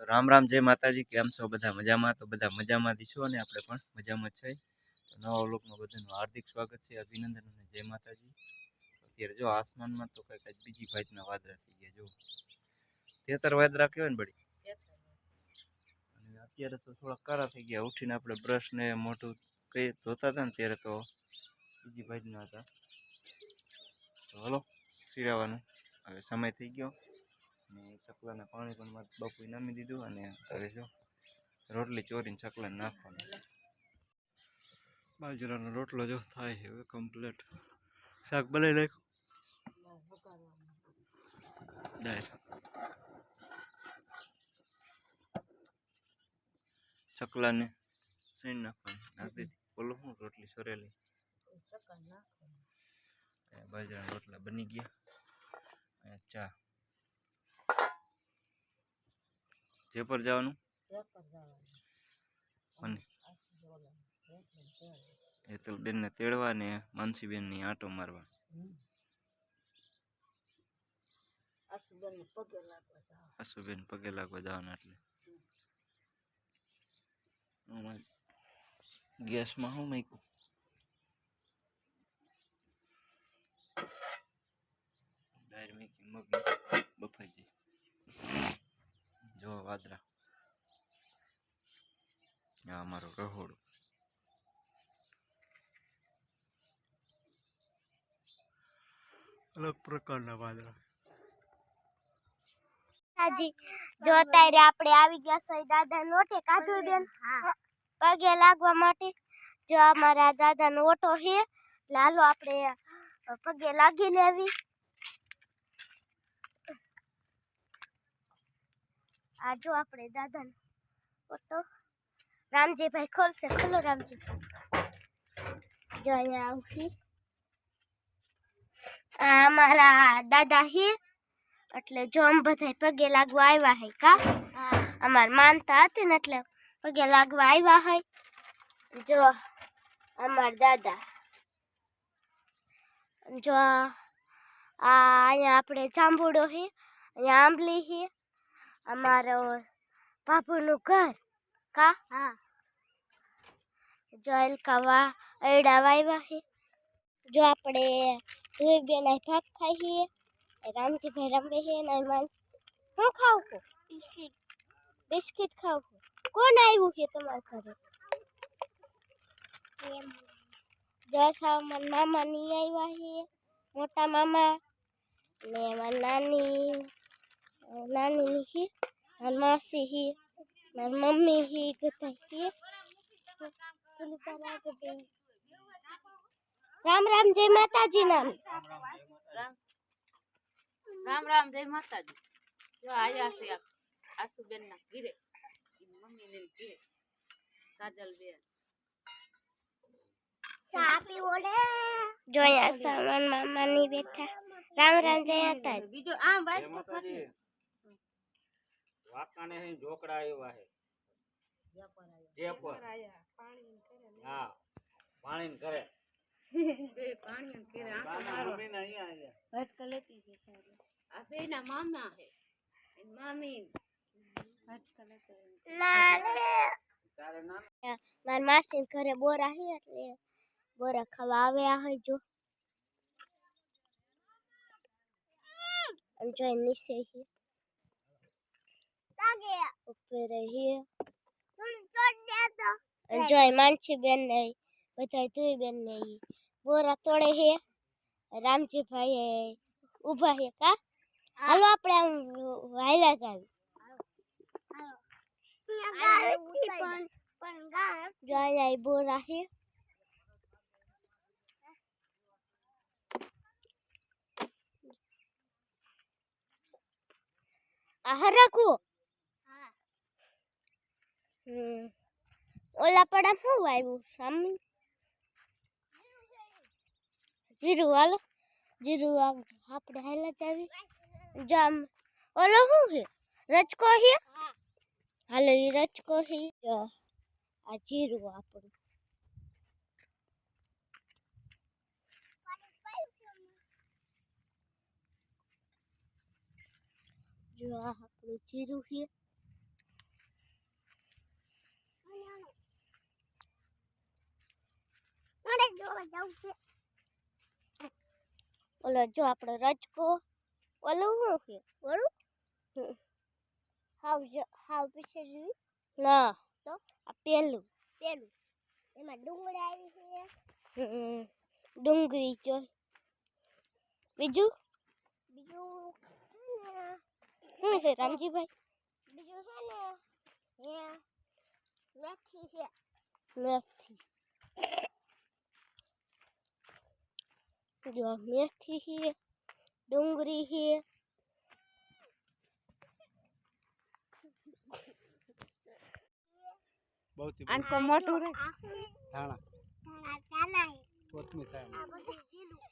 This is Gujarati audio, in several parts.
તો રામ રામ, જય માતાજી, કેમ છો? બધા મજામાં? તો બધા મજામાં છો અને આપણે પણ મજામાં જ છે નવા વ્લોગમાં બધાનું હાર્દિક સ્વાગત છે, અભિનંદન અને જય માતાજી. અત્યારે જો આસમાનમાં તો કંઈક જ બીજી ભાતના વાદરા થઈ ગયા જો તેતર વાદરા કહેવાય ને બળી? અને અત્યારે તો થોડા કારા થઈ ગયા. ઉઠીને આપણે બ્રશ ને મોટું કઈ ધોતા હતા ને ત્યારે તો બીજી ભાતના હતા. તો હલો સિરાવાનું હવે સમય થઈ ગયો. અને ચકલાને પાણી પણ મારા બાપુએ નામી દીધું અને અત્યારે જો રોટલી ચોરીને ચકલાને નાખવાનું બાજરાનો રોટલો જો થાય હવે કમ્પ્લીટ શાક બનાવી દાળ. ચકલાને સૈન નાખવાની નાખી દીધી. બોલો હું રોટલી સોરેલી? બાજરાના રોટલા બની ગયા. ચા. જે પર જવાનું? અને? હેતલબેનને તેડવા ને માનસીબેનની આંટો મારવા. આસુબેન પગે લાગવા જવાના. એટલે. ગેસમાં શું મૂક્યું? ડાયર મૂકી મગ જો વાદરા. આ અમારો રહોડો. અલગ પ્રકારના વાદળા. હાજી જો અત્યારે આપણે આવી ગયા છે દાદા ઓટે કાધું બેન પગે લાગવા માટે. જો અમારા દાદા નો ઓટો છે લાલો આપણે પગે લાગી લેવી. આ જો આપણે દાદા ફોટો રામજીભાઈ ખોલશે ખોલો રામજી જો અહીંયા આવતી આ અમારા દાદા હી એટલે જો આમ બધા પગે લાગવા આવ્યા હે કા? અમાર માનતા હતી ને એટલે પગે લાગવા આવ્યા હોય જો અમાર દાદા. જો આ અહીંયા આપણે જાંબુડો હે અહીંયા આંબલી હે અમારો બાપુનું ઘર. કા? હા. જો એલકાવા એડા વાવ્યા હે જો આપણે ધોઈ બેન ભાગ ખાઈએ રામજીભાઈ રમે છે ને માનસ હું ખાવ છું? બિસ્કિટ. બિસ્કિટ ખાવ છું. કોણ આવ્યું છે તમારા ઘરે? જસા મારા મામા ની આવ્યા છે. મોટા મામા ને મારી નાની. નાની ની છે મારી માસી છે મારી મમ્મી છે બધા બેન. રામ રામ જય માતાજી નામ રામ રામ જય માતાજી જો આયા છે આસુબેન ના ઘીરે મમ્મી ને ઘીરે કાજલ બેન જો અહીંયા સામાન મામા ની બેઠા રામ રામ જય માતાજી બીજો આમ વાત તો ખરી વાંકાને હે ઢોકળા આવ્યા હે. જેપર હા પાણી કરે બે પાણી કરે આંખો મારો મમ્મીને અહીંયા અહીંયા ભટક લેતી છે સારી આ બે ના મામા હે. મામી ભટક લેતી તારે નામ? મારા માસી ઘરે બોરા હે એટલે બોરા ખાવા આવ્યા હોય જો. જો નીચે હે. ઉપર હે અને જો માનસી બેન ને બધા તુઈ બેન ને ઈ બોરા તોડે હે રામજીભાઈ ઊભા હે કા હાલો આપણે આમ વાયલા જ આવી જો અહીંયા ઈ બોરા હે આ હરખું હમ ઓલા પડા શું વાવ્યું સામે જીરું હાલો જીરું આ આપણે હાલા જ આવી જામ ઓલો શું છે રચકો છે હાલો એ રચકો છે જો આ જીરું આપણું જો આ આપણું જીરું છે ઓલો જો આપણો રજકો ઓલું શું છે? ઓલું. હાવ જ- હાવ પીછે જોયું ના તો આ પેલું પેલું. એમાં ડુંગળી આવી છે. ડુંગળી જો. બીજું? બીજું શું છે રામજીભાઈ? બીજું છે ને. હે. મેથી છે. મેથી. જો મેથી છે ડુંગળી છે આનકો મોટું રે. ધાણા. કોથમીર થાય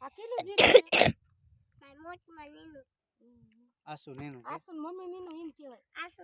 આ કેટલું જીરું આસુ નીનું આસુ મમ્મી નીનું એમ કહેવાય. આસુ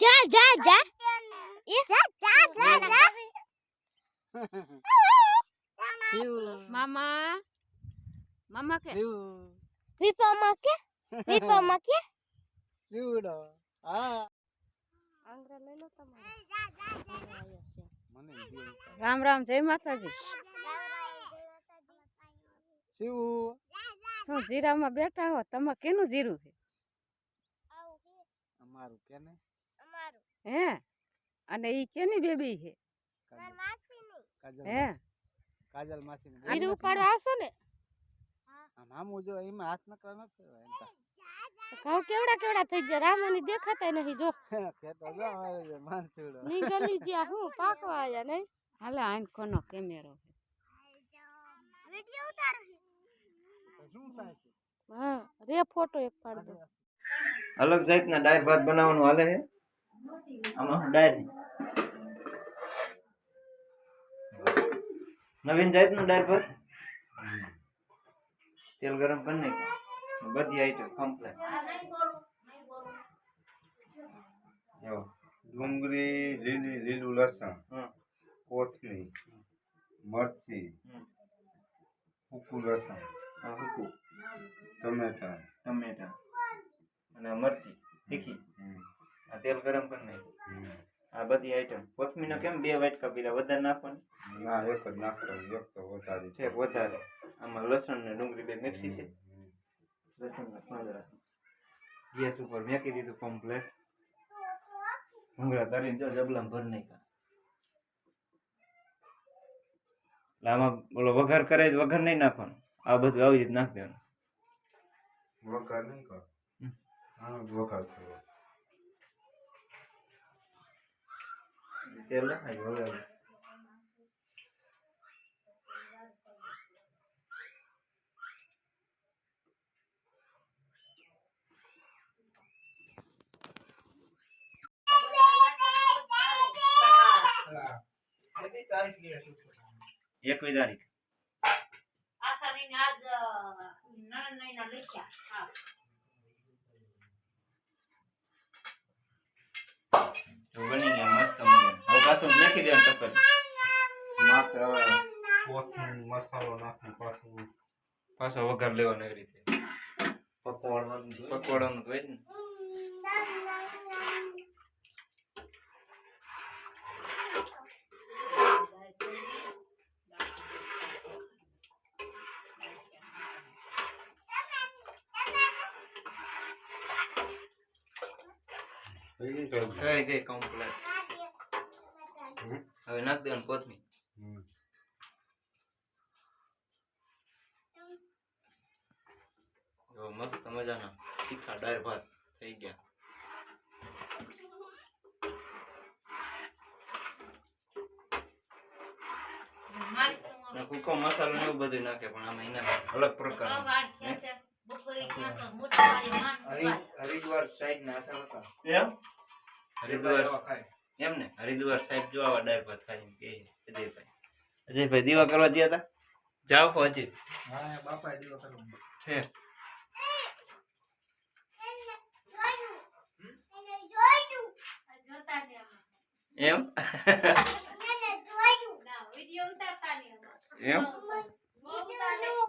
જા જા જા. એ. જા જા જા જા મામા. મામા કે? શિવ પીપામાં કે? પીપામાં કે? શિવડો હા. આંગળા લઈ લો તમારે. રામ રામ. જય માતાજી. શિવ શું જીરામાં બેઠા હો? તમે કેનું જીરું છે? અમારું કેને? હે? અને ઈ કેની બેબી છે? કાજલ. હે? કાજલ માસી જીરું ઉપાડવા આવશો ને? આમ આમ જો એમાં હાથ નકરા નથી એમ ઘઉં કેવડા કેવડા થઈ ગયા? રામાની દેખાતા નહીં જો. ખેતો જો આવે છે માન શિવડો ની ગલી જ્યાં હું પાકવા આયા નહીં? હાલે આંખોનો કેમેરો વિડિયો ઉતારો તો શું થાય છે. હા રે ફોટો એક પાડ દો. અલગ જાતના ડાયર ભાત બનાવવાનું હાલે છે. આમાં ડાયર નવીન જાતનું ડાયર ભાત? તેલ ગરમ કરી નાખ્યું. બધી આઈટમ કમ્પ્લેટ જો ડુંગળી લીલી લીલું લસણ હમ. કોથમીર મરચી હમ. સૂકું લસણ. આ હુકુ ટમેટા. ટમેટા. અને મરચી તીખી. આ તેલ ગરમ કરી નાખ્યું. આ બધી આઈટમ કોથમીનો કેમ બે વાટકા પીલા વધારે નાખવાની? ના એક જ નાખવાનું એક તો વધારે. છે વધારે. આમાં લસણ ને ડુંગળી બે મિક્સી છે. લસણ ને પાંદડા ગેસ ઉપર મેકી દીધું કમ્પ્લેટ ભૂંગળા કરીને જો જબલામાં ભર નાખ્યા. એટલે આમાં બોલો વઘાર કરે વઘાર નહીં નાખવાનું. આ બધું આવી રીતે નાખી દેવાનું વઘાર નહીં કર હમ. હા વઘાર કરો તેલ નાખાય વઘાર એકવી તારીખ તો બની ગયા મસ્ત મજા હવે પાછું નાખી દેવાનું ટક્કર હવે કોથમીર મસાલો નાખી પાછું પાછો વઘાર લેવાનો એવી રીતે. પકોડાનું તો હોય ને થઈ ગઈ કે? થઈ ગઈ કમ્પ્લેટ હવે નાખી દેવાનું કોથમીર હમ. જો મસ્ત મજાના તીખા ડાળ ભાત થઈ ગયા ને કૂકો મસાલો ને એવું બધું નાખે પણ આમાં એના અલગ પ્રકારનું હરિદ્વાર સાઈડ ના હતા. એમ? હરિદ્વાર એમ ને? હરિદ્વાર સાહેબ જોવા ડાળ ભાત કે અજયભાઈ. અજયભાઈ દીવા કરવા ગયા હતા? જાઓ હો હજી. હા બાપા દીવો કરો છે એમ? એમ?